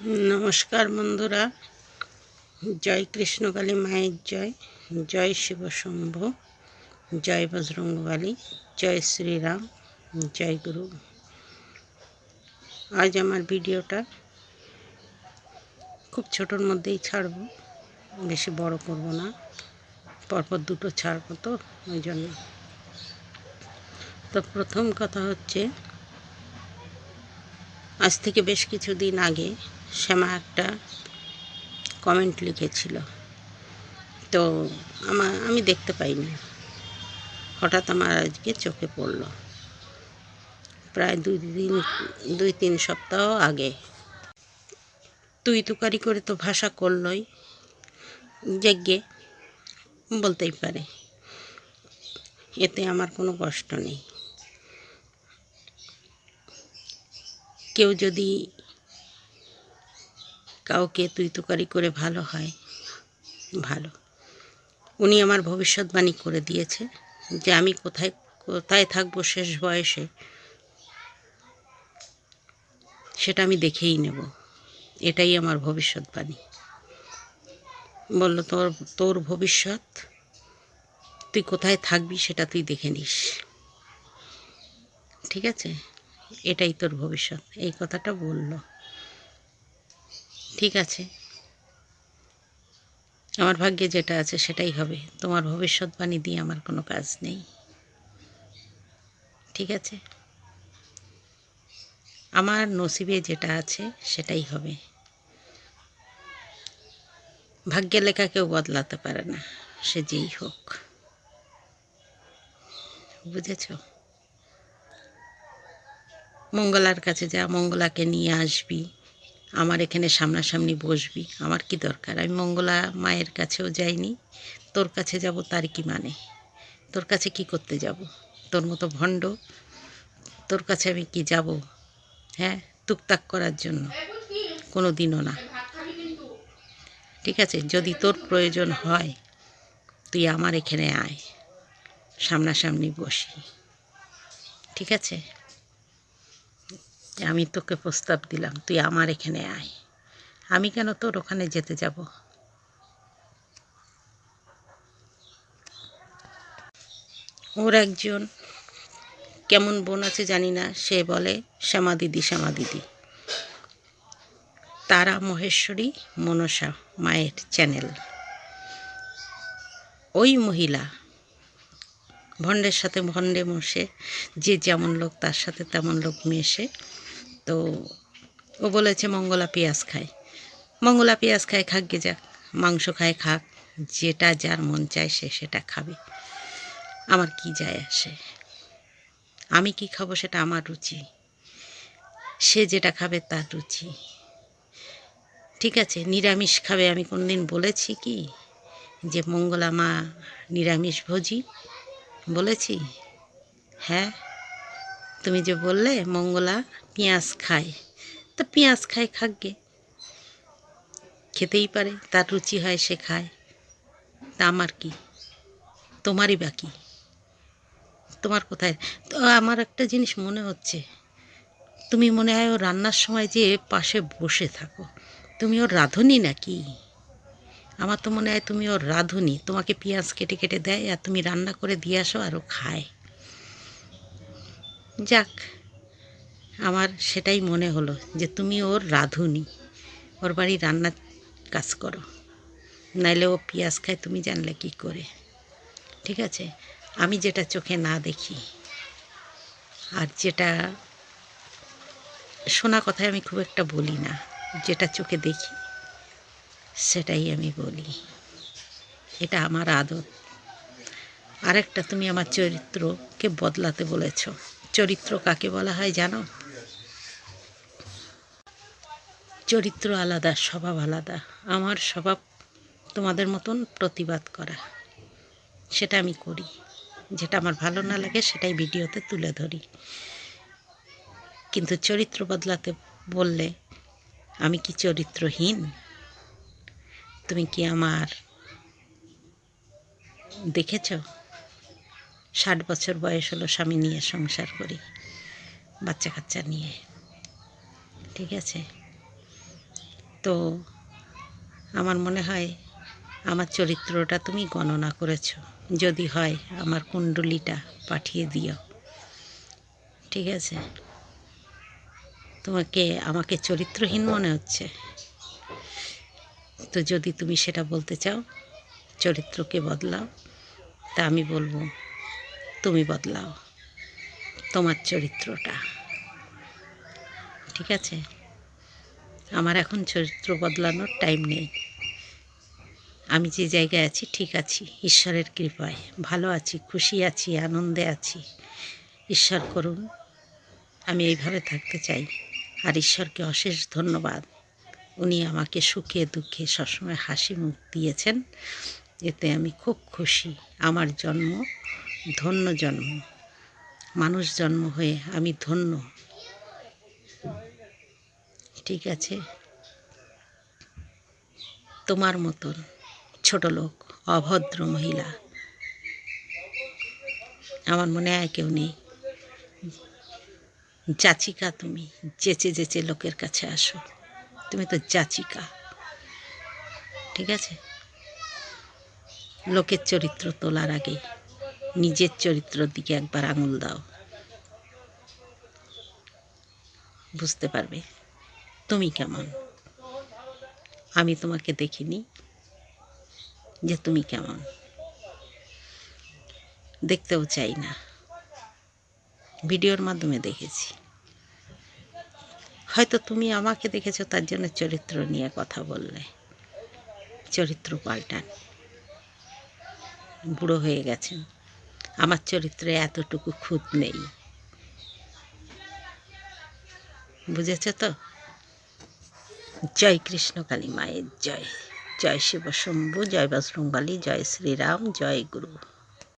নমস্কার বন্ধুরা। জয় কৃষ্ণকালী মায়ের জয়। জয় শিব শম্ভ। জয় বজরঙ্গবালী জয় শ্রীরাম। জয় গুরু। আজ আমার ভিডিওটা খুব ছোটোর মধ্যেই ছাড়ব। বেশি বড় করব না। পরপর দুটো ছাড়বো তো, ওই জন্য। তো প্রথম কথা হচ্ছে, আজ থেকে বেশ কিছুদিন আগে শ্যামা একটা কমেন্ট লিখেছিল। তো আমার আমি দেখতে পাইনি। হঠাৎ আমার আজকে চোখে পড়ল। প্রায় দুই দিন, দুই তিন সপ্তাহ আগে। তুই তুকারি করে তো ভাষা করলই। যজ্ঞে, বলতেই পারে। এতে আমার কোনো কষ্ট নেই। কেউ যদি কাউকে তুই তুকারি করে ভালো হয়, ভালো। উনি আমার ভবিষ্যৎবাণী করে দিয়েছে যে আমি কোথায় কোথায় থাকব শেষ বয়সে, সেটা আমি দেখেই নেব। এটাই আমার ভবিষ্যৎবাণী। বলল, তোর তোর ভবিষ্যৎ, তুই কোথায় থাকবি সেটা তুই দেখে নিস। ঠিক আছে? এটাই তোর ভবিষ্যৎ। এই কথাটা বলল। ঠিক আছে। আমার ভাগ্যে যেটা আছে সেটাই হবে। তোমার ভবিষ্যৎবাণী দিয়ে আমার কোনো কাজ নেই। ঠিক আছে? আমার নসিবে যেটা আছে সেটাই হবে। ভাগ্যে লেখা কেউ বদলাতে পারে না, সে যেই হোক। বুঝেছ? মঙ্গলার কাছে যা মঙ্গলাকে নিয়ে আসবি আমার এখানে সামনাসামনি বসবি, আমার কি দরকার? আমি মঙ্গলা মায়ের কাছেও যাইনি, তোর কাছে যাব তার কি মানে? তোর কাছে কি করতে যাব? তোর মতো ভণ্ড, তোর কাছে আমি কি যাব? হ্যাঁ টুকটাক করার জন্য কোনো দিনও না। ঠিক আছে, যদি তোর প্রয়োজন হয়, তুই আমার এখানে আয়, সামনাসামনি বসি ঠিক আছে? আমি তোকে প্রস্তাব দিলাম, তুই আমার এখানে আয়। আমি কেন তোর ওখানে যেতে যাব? ওর একজন কেমন বোন আছে জানি না, সে বলে, শ্যামা দিদি শ্যামা দিদি। তারা মহেশ্বরী, মনসা, মায়ের চ্যানেল। ওই মহিলা ভণ্ডের সাথে ভণ্ডে মশে, যে যেমন লোক তার সাথে তেমন লোক মেশে তো ও বলেছে, মঙ্গলা পেঁয়াজ খায় মঙ্গলা পেঁয়াজ খায় খাক গে যাক, মাংস খায়, খাক, যেটা যার মন চায় সে সেটা খাবে। আমার কি যায় আসে? আমি কি খাব সেটা আমার রুচি। সে যেটা খাবে তার রুচি। ঠিক আছে, নিরামিষ খাবে। আমি কোনদিন বলেছি কি যে, মঙ্গলা মা নিরামিষ ভোজি বলেছি? হ্যাঁ। তুমি যে বললে, মঙ্গলা, পেঁয়াজ খায়। তা পেঁয়াজ খায় খাকগে। খেতেই পারে, তার রুচি হয়, সে খায়। তা আমার কি? তোমারই বাকি তোমার কোথায়? তো আমার একটা জিনিস মনে হচ্ছে। তুমি মনে হয় ও রান্নার সময় যে পাশে বসে থাকো। তুমি ওর রাঁধুনি নাকি? আমার তো মনে হয় তুমি ওর রাঁধুনি। তোমাকে পেঁয়াজ কেটে কেটে দেয় আর তুমি রান্না করে দিয়ে আসো আর ও খায়। যাক, আমার সেটাই মনে হলো যে তুমি ওর রাঁধুনি, ওর বাড়ি রান্নার কাজ করো। নাইলে ও পেঁয়াজ খায়, তুমি জানলে কি করে। ঠিক আছে? আমি যেটা চোখে না দেখি, আর যেটা শোনা কথায় আমি খুব একটা বলি না, যেটা চোখে দেখি, সেটাই আমি বলি। এটা আমার আদত। আরেকটা তুমি আমার চরিত্রকে বদলাতে বলেছ। চরিত্র কাকে বলা হয় জানো? চরিত্র আলাদা, স্বভাব আলাদা। আমার স্বভাব তোমাদের মতন প্রতিবাদ করা। সেটা আমি করি। যেটা আমার ভালো না লাগে সেটাই ভিডিওতে তুলে ধরি। কিন্তু চরিত্র বদলাতে বললে আমি কি চরিত্রহীন? তুমি কি আমার দেখেছ? ষাট বছর বয়স হলো স্বামী নিয়ে সংসার করি বাচ্চা কাচ্চা নিয়ে, ঠিক আছে? তো আমার মনে হয় আমার চরিত্রটা তুমি গণনা করেছ, যদি হয় আমার কুণ্ডলিটা পাঠিয়ে দিও, ঠিক আছে? তোমাকে, আমাকে চরিত্রহীন মনে হচ্ছে? তো যদি তুমি সেটা বলতে চাও, চরিত্রকে বদলাও, তা আমি বলব। তুমি বদলাও তোমার চরিত্রটা। ঠিক আছে? আমার এখন চরিত্র বদলানোর টাইম নেই। আমি যে জায়গায় আছি, ঠিক আছি। ঈশ্বরের কৃপায়। ভালো আছি, খুশি আছি, আনন্দে আছি। ঈশ্বর করুন, আমি এইভাবে থাকতে চাই। আর ঈশ্বরকে অশেষ ধন্যবাদ। উনি আমাকে সুখে দুঃখে সবসময় হাসি মুখ দিয়েছেন। এতে আমি খুব খুশি। আমার জন্ম ধন্য জন্ম। মানুষ জন্ম হয়ে আমি ধন্য। ঠিক আছে? তোমার মতন ছোট লোক, অভদ্র মহিলা, আমার মনে হয় কেউ নেই। যাচিকা তুমি, যেচে যেচে লোকের কাছে আসো। তুমি তো যাচিকা। ঠিক আছে? লোকের চরিত্র তোলার আগে নিজের চরিত্রের দিকে একবার আঙুল দাও। বুঝতে পারবে? তুমি কেমন? আমি তোমাকে দেখিনি যে তুমি কেমন। দেখতেও চাই না। ভিডিওর মাধ্যমে দেখেছি। হয়তো তুমি আমাকে দেখেছ, তার জন্য চরিত্র নিয়ে কথা বললে। চরিত্র পাল্টান। বুড়ো হয়ে গেছেন। আমার চরিত্রে এতটুকু খুঁত নেই। বুঝেছ তো? জয় কৃষ্ণ কালী মায়ের জয়। জয় শিব শম্ভু, জয় বজরংবালী, জয় শ্রীরাম, জয় গুরু।